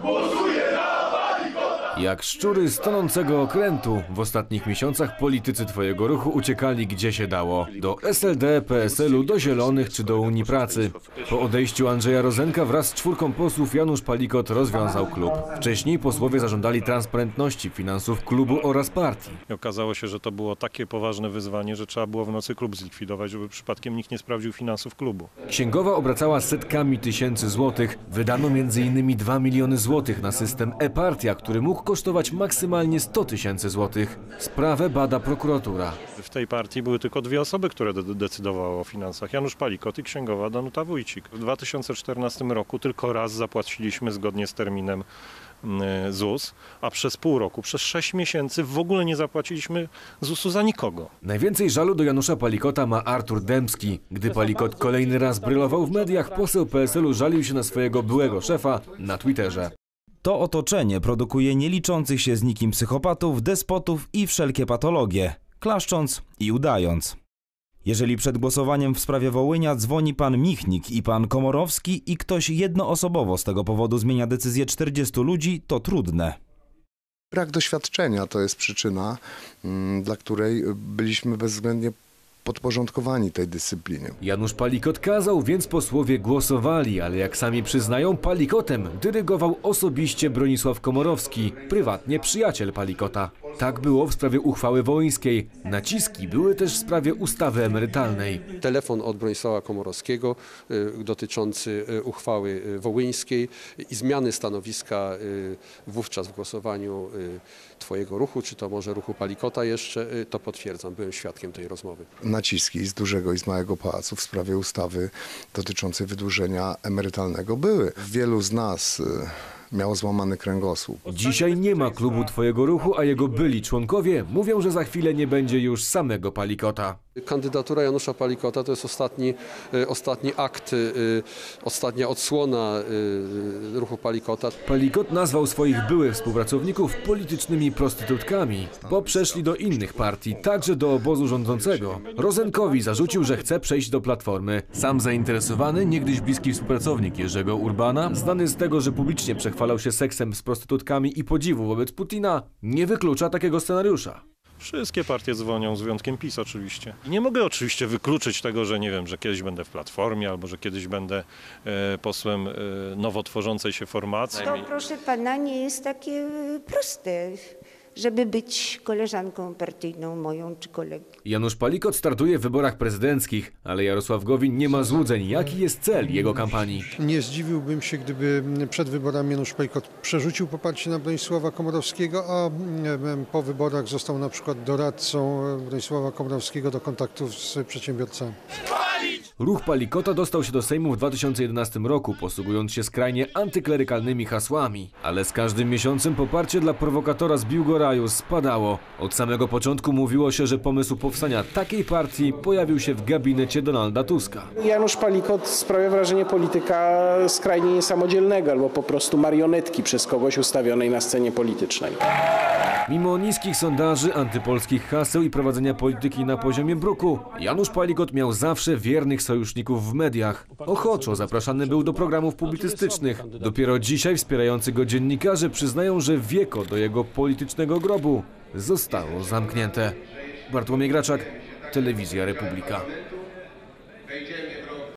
possui Jak szczury z tonącego okrętu, w ostatnich miesiącach politycy Twojego ruchu uciekali gdzie się dało. Do SLD, PSL-u, do Zielonych czy do Unii Pracy. Po odejściu Andrzeja Rozenka wraz z czwórką posłów Janusz Palikot rozwiązał klub. Wcześniej posłowie zażądali transparentności finansów klubu oraz partii. I okazało się, że to było takie poważne wyzwanie, że trzeba było w nocy klub zlikwidować, żeby przypadkiem nikt nie sprawdził finansów klubu. Księgowa obracała setkami tysięcy złotych. Wydano m.in. 2 miliony złotych na system e-partia, który mógł kosztować maksymalnie 100 tysięcy złotych. Sprawę bada prokuratura. W tej partii były tylko dwie osoby, które de- decydowały o finansach. Janusz Palikot i księgowa Danuta Wójcik. W 2014 roku tylko raz zapłaciliśmy zgodnie z terminem mm, ZUS, a przez pół roku, przez sześć miesięcy w ogóle nie zapłaciliśmy ZUS-u za nikogo. Najwięcej żalu do Janusza Palikota ma Artur Dębski. Gdy Palikot kolejny raz brylował w mediach, poseł PSL-u żalił się na swojego byłego szefa na Twitterze. To otoczenie produkuje nieliczących się z nikim psychopatów, despotów i wszelkie patologie, klaszcząc i udając. Jeżeli przed głosowaniem w sprawie Wołynia dzwoni pan Michnik i pan Komorowski i ktoś jednoosobowo z tego powodu zmienia decyzję 40 ludzi, to trudne. Brak doświadczenia to jest przyczyna, mm, dla której byliśmy bezwzględnie podporządkowani tej dyscyplinie. Janusz Palikot kazał, więc posłowie głosowali, ale jak sami przyznają, Palikotem dyrygował osobiście Bronisław Komorowski, prywatnie przyjaciel Palikota. Tak było w sprawie uchwały wołyńskiej. Naciski były też w sprawie ustawy emerytalnej. telefon od Bronisława Komorowskiego y, dotyczący y, uchwały y, wołyńskiej i zmiany stanowiska wówczas w głosowaniu Twojego ruchu, czy to może ruchu Palikota jeszcze, to potwierdzam, byłem świadkiem tej rozmowy. Naciski z dużego i z małego pałacu w sprawie ustawy dotyczącej wydłużenia emerytalnego były. Wielu z nas miało złamany kręgosłup. Dzisiaj nie ma klubu Twojego ruchu, a jego byli członkowie mówią, że za chwilę nie będzie już samego Palikota. Kandydatura Janusza Palikota to jest ostatni, y, ostatni akt, y, ostatnia odsłona y, ruchu Palikota. Palikot nazwał swoich byłych współpracowników politycznymi prostytutkami, bo przeszli do innych partii, także do obozu rządzącego. Rozenkowi zarzucił, że chce przejść do Platformy. Sam zainteresowany, niegdyś bliski współpracownik Jerzego Urbana, znany z tego, że publicznie przechwalał się seksem z prostytutkami i podziwu wobec Putina, nie wyklucza takiego scenariusza. Wszystkie partie dzwonią, z wyjątkiem PiS oczywiście. Nie mogę oczywiście wykluczyć tego, że nie wiem, że kiedyś będę w Platformie, albo że kiedyś będę e, posłem e, nowo tworzącej się formacji. To proszę pana nie jest takie y, proste, żeby być koleżanką partyjną moją czy kolegą. Janusz Palikot startuje w wyborach prezydenckich, ale Jarosław Gowin nie ma złudzeń, jaki jest cel jego kampanii. Nie zdziwiłbym się, gdyby przed wyborami Janusz Pajkot przerzucił poparcie na Bronisława Komorowskiego, a po wyborach został na przykład doradcą Bronisława Komorowskiego do kontaktów z przedsiębiorcami. Ruch Palikota dostał się do Sejmu w 2011 roku, posługując się skrajnie antyklerykalnymi hasłami. Ale z każdym miesiącem poparcie dla prowokatora z Biłgoraju spadało. Od samego początku mówiło się, że pomysł powstania takiej partii pojawił się w gabinecie Donalda Tuska. Janusz Palikot sprawia wrażenie polityka skrajnie niesamodzielnego albo po prostu marionetki przez kogoś ustawionej na scenie politycznej. Mimo niskich sondaży, antypolskich haseł i prowadzenia polityki na poziomie bruku, Janusz Palikot miał zawsze wiernych sojuszników w mediach. Ochoczo zapraszany był do programów publicystycznych. Dopiero dzisiaj wspierający go dziennikarze przyznają, że wieko do jego politycznego grobu zostało zamknięte. Bartłomiej Graczak, Telewizja Republika.